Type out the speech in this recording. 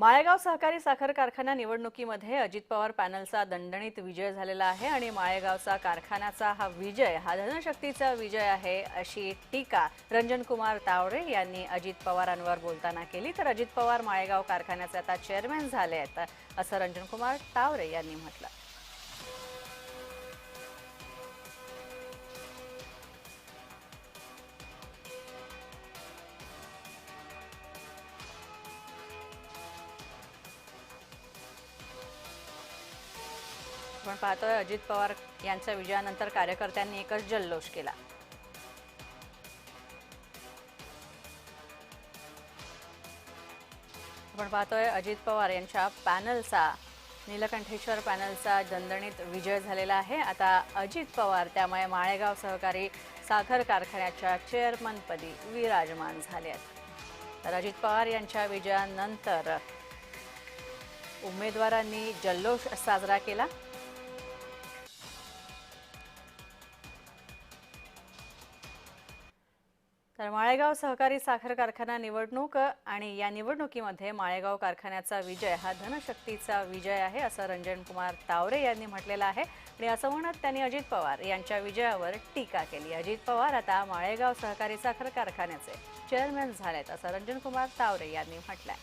माळेगाव सहकारी साखर कारखाना निवडणुकीमध्ये अजित पवार पॅनलचा दणदणीत विजय झालेला आहे आणि माळेगावचा कारखान्याचा हा विजय हा धनशक्तीचा विजय आहे अशी टीका रंजनकुमार तावडे तावरे यांनी अजित पवारांवर बोलताना केली. तर अजित पवार माळेगाव कारखान्याचे आता चेअरमॅन झाले आहेत असं रंजनकुमार तावरे यांनी म्हटलं. आपण पाहतोय अजित पवार यांच्या विजयानंतर कार्यकर्त्यांनी एकच जल्लोष केला. आपण पाहतोय अजित पवार यांच्या पॅनलचा नीलकंठेश्वर पॅनलचा दणदणीत विजय झालेला आहे. आता अजित पवार त्यामुळे माळेगाव सहकारी साखर कारखान्याच्या चेअरमनपदी विराजमान झाले आहेत. तर अजित पवार यांच्या विजयानंतर उमेदवारांनी जल्लोष साजरा केला. तर माळेगाव सहकारी साखर कारखाना निवडणूक आणि या निवडणुकीमध्ये माळेगाव कारखान्याचा विजय हा धनशक्तीचा विजय आहे असं रंजनकुमार तावरे यांनी म्हटलेलं आहे. आणि असं म्हणत त्यांनी अजित पवार यांच्या विजयावर टीका केली. अजित पवार आता माळेगाव सहकारी साखर कारखान्याचे चेअरमॅन झालेत असं रंजनकुमार तावरे यांनी म्हटलंय.